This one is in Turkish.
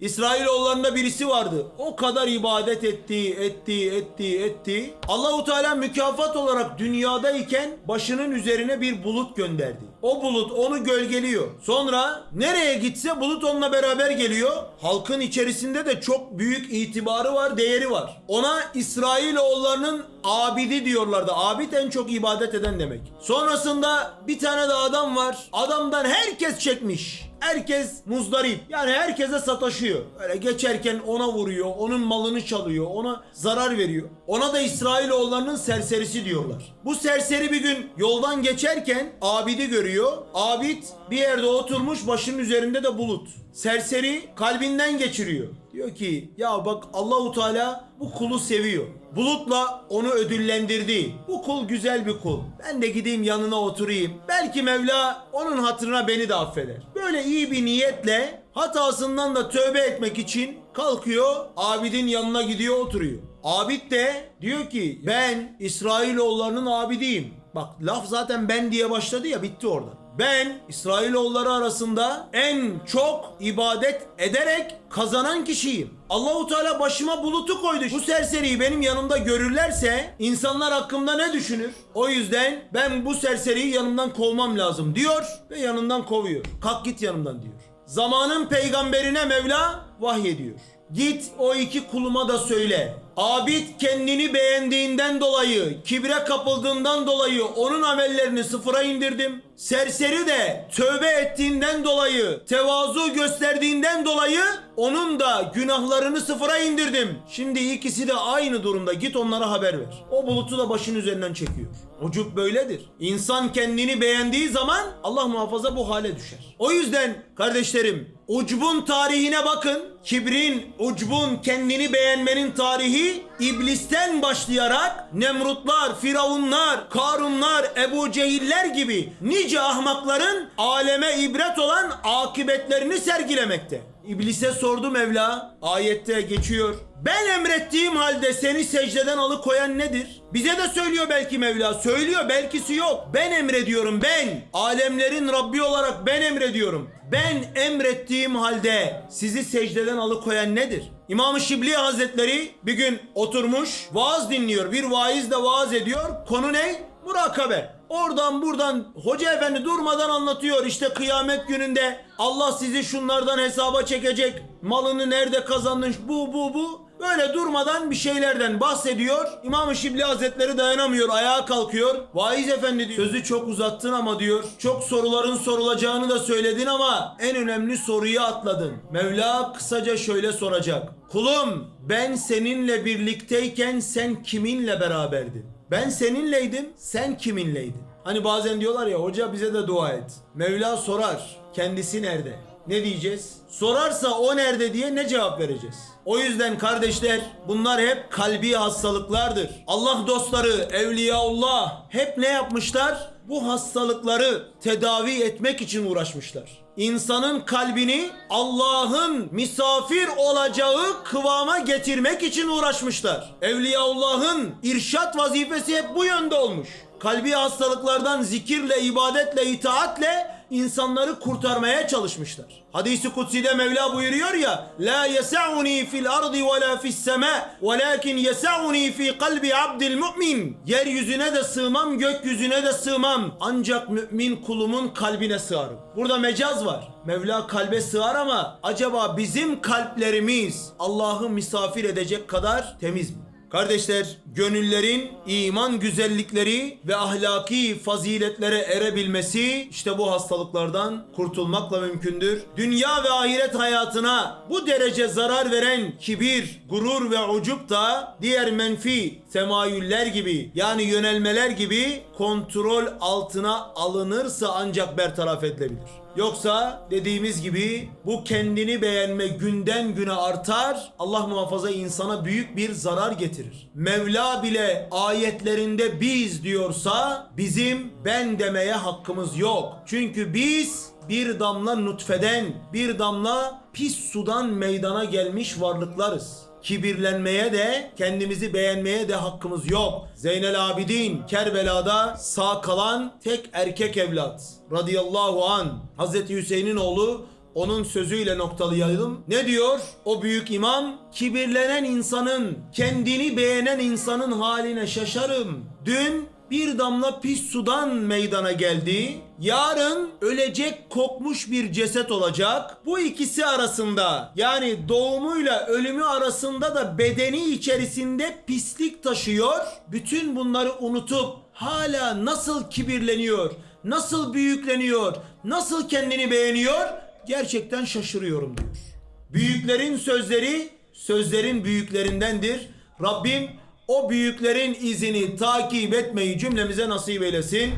İsrailoğullarında birisi vardı. O kadar ibadet etti, etti, etti, etti. Allahu Teala mükafat olarak dünyadayken başının üzerine bir bulut gönderdi. O bulut onu gölgeliyor. Sonra nereye gitse bulut onunla beraber geliyor. Halkın içerisinde de çok büyük itibarı var, değeri var. Ona İsrailoğullarının abidi diyorlardı. Abid en çok ibadet eden demek. Sonrasında bir tane de adam var. Adamdan herkes çekmiş. Herkes muzdarip. Yani herkese sataşıyor. Öyle geçerken ona vuruyor, onun malını çalıyor, ona zarar veriyor. Ona da İsrailoğullarının serserisi diyorlar. Bu serseri bir gün yoldan geçerken Abid'i görüyor. Abid bir yerde oturmuş, başının üzerinde de bulut. Serseri kalbinden geçiriyor. Diyor ki ya bak Allahu Teala bu kulu seviyor. Bulutla onu ödüllendirdi. Bu kul güzel bir kul. Ben de gideyim yanına oturayım. Belki Mevla onun hatırına beni de affeder. Böyle iyi bir niyetle hatasından da tövbe etmek için kalkıyor. Abidin yanına gidiyor oturuyor. Abid de diyor ki ben İsrailoğullarının abidiyim. Bak laf zaten ben diye başladı ya bitti orada. Ben İsrailoğulları arasında en çok ibadet ederek kazanan kişiyim. Allahu Teala başıma bulutu koydu. Bu serseriyi benim yanımda görürlerse insanlar hakkımda ne düşünür? O yüzden ben bu serseriyi yanımdan kovmam lazım diyor ve yanından kovuyor. Kalk git yanımdan diyor. Zamanın peygamberine Mevla vahyediyor. Git o iki kuluma da söyle. Abid kendini beğendiğinden dolayı, kibre kapıldığından dolayı onun amellerini sıfıra indirdim. Serseri de tövbe ettiğinden dolayı, tevazu gösterdiğinden dolayı onun da günahlarını sıfıra indirdim. Şimdi ikisi de aynı durumda. Git onlara haber ver. O bulutu da başın üzerinden çekiyor. Ucup böyledir. İnsan kendini beğendiği zaman Allah muhafaza bu hale düşer. O yüzden kardeşlerim ucbun tarihine bakın. Kibrin, ucbun, kendini beğenmenin tarihi iblisten başlayarak Nemrutlar, Firavunlar, Karunlar, Ebu Cehiller gibi nice ahmakların aleme ibret olan akıbetlerini sergilemekte. İblise sordu Mevla. Ayette geçiyor. Ben emrettiğim halde seni secdeden alıkoyan nedir? Bize de söylüyor belki Mevla. Söylüyor belkisi yok. Ben emrediyorum ben. Alemlerin Rabbi olarak ben emrediyorum. Ben emrettiğim halde sizi secdeden alıkoyan nedir? İmam-ı Şibli Hazretleri bir gün oturmuş vaaz dinliyor. Bir vaiz de vaaz ediyor. Konu ne? Murakabe. Oradan buradan hoca efendi durmadan anlatıyor. İşte kıyamet gününde Allah sizi şunlardan hesaba çekecek. Malını nerede kazandın bu bu bu. Böyle durmadan bir şeylerden bahsediyor. İmam-ı Şibli Hazretleri dayanamıyor. Ayağa kalkıyor. Vaiz efendi diyor. Sözü çok uzattın ama diyor. Çok soruların sorulacağını da söyledin ama en önemli soruyu atladın. Mevla kısaca şöyle soracak. Kulum ben seninle birlikteyken sen kiminle beraberdin? Ben seninleydim, sen kiminleydin? Hani bazen diyorlar ya hoca bize de dua et. Mevla sorar, kendisi nerede? Ne diyeceğiz? Sorarsa o nerede diye ne cevap vereceğiz? O yüzden kardeşler bunlar hep kalbi hastalıklardır. Allah dostları, evliyaullah hep ne yapmışlar? Bu hastalıkları tedavi etmek için uğraşmışlar. İnsanın kalbini Allah'ın misafir olacağı kıvama getirmek için uğraşmışlar. Evliyaullah'ın irşat vazifesi hep bu yönde olmuş. Kalbi hastalıklardan zikirle, ibadetle, itaatle insanları kurtarmaya çalışmışlar. Hadisi kutsi'de Mevla buyuruyor ya La yesa'uni fil ardi ve la fis sema velakin yesa'uni fi kalbi abdil mu'min Yeryüzüne de sığmam gökyüzüne de sığmam ancak mümin kulumun kalbine sığarım. Burada mecaz var. Mevla kalbe sığar ama acaba bizim kalplerimiz Allah'ı misafir edecek kadar temiz mi? Kardeşler, gönüllerin iman güzellikleri ve ahlaki faziletlere erebilmesi işte bu hastalıklardan kurtulmakla mümkündür. Dünya ve ahiret hayatına bu derece zarar veren kibir, gurur ve ucup da diğer menfi temayüller gibi yani yönelmeler gibi kontrol altına alınırsa ancak bertaraf edilebilir. Yoksa dediğimiz gibi bu kendini beğenme günden güne artar. Allah muhafaza insana büyük bir zarar getirir. Mevla bile ayetlerinde biz diyorsa bizim ben demeye hakkımız yok. Çünkü biz bir damla nutfeden, bir damla pis sudan meydana gelmiş varlıklarız. Kibirlenmeye de kendimizi beğenmeye de hakkımız yok. Zeynel Abidin Kerbela'da sağ kalan tek erkek evlat radıyallahu an Hazreti Hüseyin'in oğlu onun sözüyle noktalayalım. Ne diyor o büyük imam? Kibirlenen insanın, kendini beğenen insanın haline şaşarım. Dün bir damla pis sudan meydana geldi. Yarın ölecek kokmuş bir ceset olacak. Bu ikisi arasında yani doğumuyla ölümü arasında da bedeni içerisinde pislik taşıyor. Bütün bunları unutup hala nasıl kibirleniyor, nasıl büyükleniyor, nasıl kendini beğeniyor gerçekten şaşırıyorum diyor. Büyüklerin sözleri sözlerin büyüklerindendir. Rabbim o büyüklerin izini takip etmeyi cümlemize nasip eylesin.